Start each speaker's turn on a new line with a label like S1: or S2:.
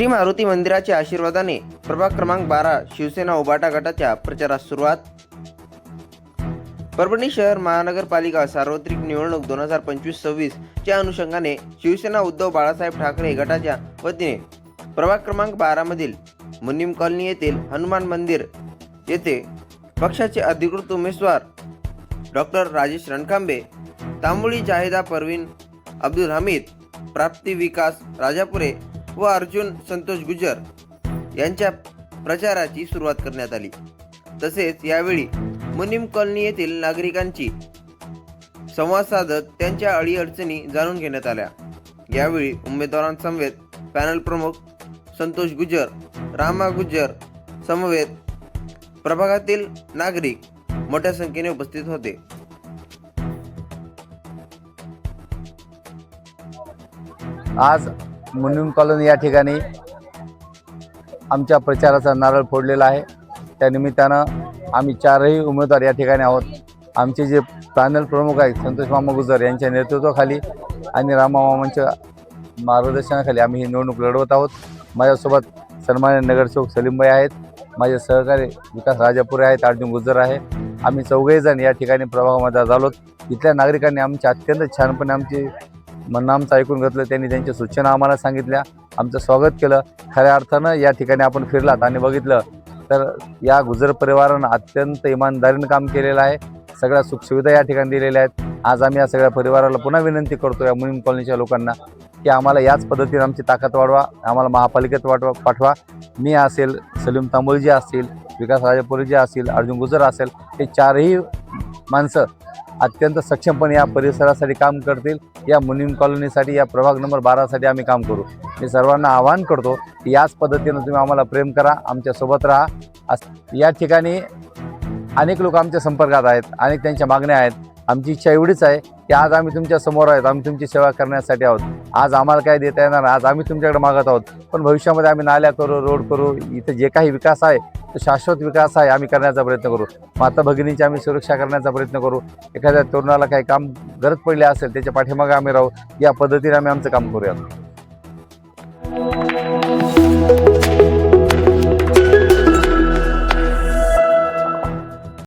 S1: श्री मारुती मंदिराच्या आशीर्वादाने प्रभाग क्रमांक बारा शिवसेना उबाटा गटाच्या प्रचारास सुरुवात. परभणी शहर महानगरपालिका सार्वत्रिक निवडणूक दोन हजार पंचवीस सव्वीस च्या अनुषंगाने शिवसेना उद्धव बाळासाहेब ठाकरे गटाच्या वतीने प्रभाग क्रमांक बारा मधील कॉलनी येथील हनुमान मंदिर येथे पक्षाचे अधिकृत उमेदवार डॉक्टर राजेश रणखांबे तांबुळी जाहिदा परवीन अब्दुल हमीद प्राप्ती विकास राजापुरे व अर्जुन संतोष गुजर यांच्या प्रचाराची सुरुवात करण्यात आली. तसेच यावेळी मुनीम कॉलनी येथील नागरिकांची संवाद साधत त्यांच्या अडीअडचणी जाणून घेण्यात आल्या. यावेळी उमेदवारांसमवेत पॅनल प्रमुख संतोष गुजर रामा गुजर समवेत प्रभागातील नागरिक मोठ्या संख्येने उपस्थित होते.
S2: आज मुनिम कॉलनी या ठिकाणी आमच्या प्रचाराचा नारळ फोडलेला आहे. त्या निमित्तानं आम्ही चारही उमेदवार या ठिकाणी आहोत. आमचे जे पॅनल प्रमुख आहेत संतोष मामा गुजर यांच्या नेतृत्वाखाली आणि रामा मामांच्या मार्गदर्शनाखाली आम्ही ही निवडणूक लढवत आहोत. माझ्यासोबत सन्मान्य नगरसेवक सलीमबाई आहेत. माझे सहकारी विकास राजापुरे आहेत अर्जुन गुजर आहे. आम्ही चौघही जण या ठिकाणी प्रभागामध्ये आलो इथल्या नागरिकांनी आमच्या अत्यंत छानपणे आमची म्हणणं आमचं ऐकून घेतलं त्यांनी त्यांच्या सूचना आम्हाला सांगितल्या आमचं स्वागत केलं. खऱ्या अर्थानं या ठिकाणी आपण फिरलात आणि बघितलं. तर या गुजर परिवारानं अत्यंत इमानदारीनं काम केलेलं आहे. सगळ्या सुखसुविधा या ठिकाणी दिलेल्या आहेत. आज आम्ही या सगळ्या परिवाराला पुन्हा विनंती करतो या मुलीम कॉलनीच्या लोकांना की आम्हाला याच पद्धतीने आमची ताकद वाढवा आम्हाला महापालिकेत वाटवा पाठवा. मी असेल सलीम तांबोळी जे असतील विकास राजापुरी जे असतील अर्जुन गुजर असेल हे चारही माणसं अत्यंत सक्षमपणे या परिसरासाठी काम करतील. या मुनीम कॉलनीसाठी या प्रभाग नंबर बारासाठी आम्ही काम करू. मी सर्वांना आवाहन करतो की याच पद्धतीनं तुम्ही आम्हाला प्रेम करा आमच्यासोबत राहा. या ठिकाणी अनेक लोक आमच्या संपर्कात आहेत अनेक त्यांच्या मागण्या आहेत. आमची इच्छा एवढीच आहे की आज आम्ही तुमच्यासमोर आहेत आम्ही तुमची सेवा करण्यासाठी आहोत. आज आम्हाला काय देता येणार आज आम्ही तुमच्याकडे मागत आहोत. पण भविष्यामध्ये आम्ही नाल्या करू रोड करू इथं जे काही विकास आहे तो शाश्वत विकास आहे आम्ही करण्याचा प्रयत्न करू. माता भगिनीची आम्ही सुरक्षा करण्याचा प्रयत्न करू. एखाद्या तरुणाला काही काम गरज पडली असेल त्याच्या पाठीमागे आम्ही राहू. या पद्धतीने आम्ही आमचं काम करूया